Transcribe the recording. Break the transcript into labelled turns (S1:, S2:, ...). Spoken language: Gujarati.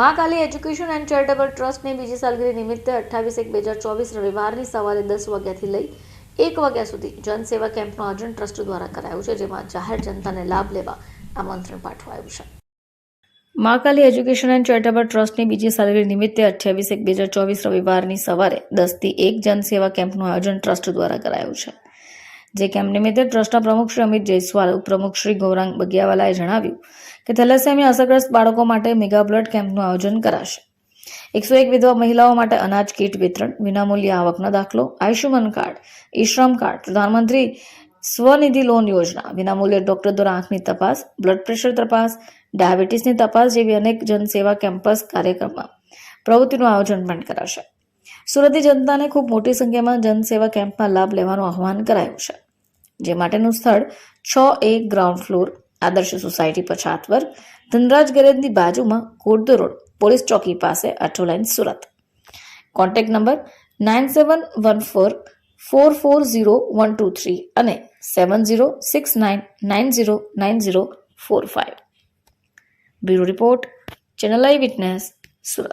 S1: મા કાલી એજ્યુકેશન એન્ડ ચેરિટેબલ ટ્રસ્ટની બીજી સાલગીરી નિમિત્તે અઠ્ઠાવીસ એક બે હજાર ચોવીસ રવિવારની સવારે દસ વાગ્યાથી લઈ એક વાગ્યા સુધી જનસેવા કેમ્પનું આયોજન ટ્રસ્ટ દ્વારા કરાયું છે, જેમાં જાહેર જનતાને લાભ લેવા આમંત્રણ પાઠવાયું છે. મા કાલી એજ્યુકેશન એન્ડ ચેરિટેબલ ટ્રસ્ટની બીજી સાલગીરી નિમિત્તે અઠ્યાવીસ એક બે હજાર ચોવીસ રવિવારની સવારે દસથી એક જનસેવા કેમ્પનું આયોજન ટ્રસ્ટ દ્વારા કરાયું છે. જે કેમ્પ નિમિત્તે ટ્રસ્ટના પ્રમુખ શ્રી અમિત જયસ્વાલ, ઉપપ્રમુખ શ્રી ગૌરાંગ બગિયાવાલાએ જણાવ્યું કે થેલેસેમિયા અસરગ્રસ્ત બાળકો માટે મેગા બ્લડ કેમ્પનું આયોજન કરાશે. એકસો એક વિધવા મહિલાઓ માટે અનાજ, કીટ વિતરણ, વિનામૂલ્ય આવકનો દાખલો, આયુષ્યમાન કાર્ડ ઈ શ્રમ કાર્ડ, પ્રધાનમંત્રી સ્વનિધિ લોન યોજના, વિનામૂલ્ય ડોક્ટર દ્વારા આંખની તપાસ, બ્લડ પ્રેશર તપાસ, ડાયાબિટીસની તપાસ જેવી અનેક જનસેવા કેમ્પસ કાર્યક્રમમાં પ્રવૃત્તિનું આયોજન પણ કરાશે. સુરતની જનતાને ખૂબ મોટી સંખ્યામાં જનસેવા કેમ્પમાં લાભ લેવાનું આહવાન કરાયું છે. જે માટેનું સ્થળ છ એ ગ્રાઉન્ડ ફ્લોર આદર્શ સોસાયટી પછાત વર્ગ, ધનરાજ ગેરેજની બાજુમાં ઘોડદો રોડ, પોલીસ ચોકી પાસે આઠો line Surat. Contact number nine seven one four four four zero one two three અને seven zero six nine nine zero nine zero four five. Bureau report, channel eye witness, Surat.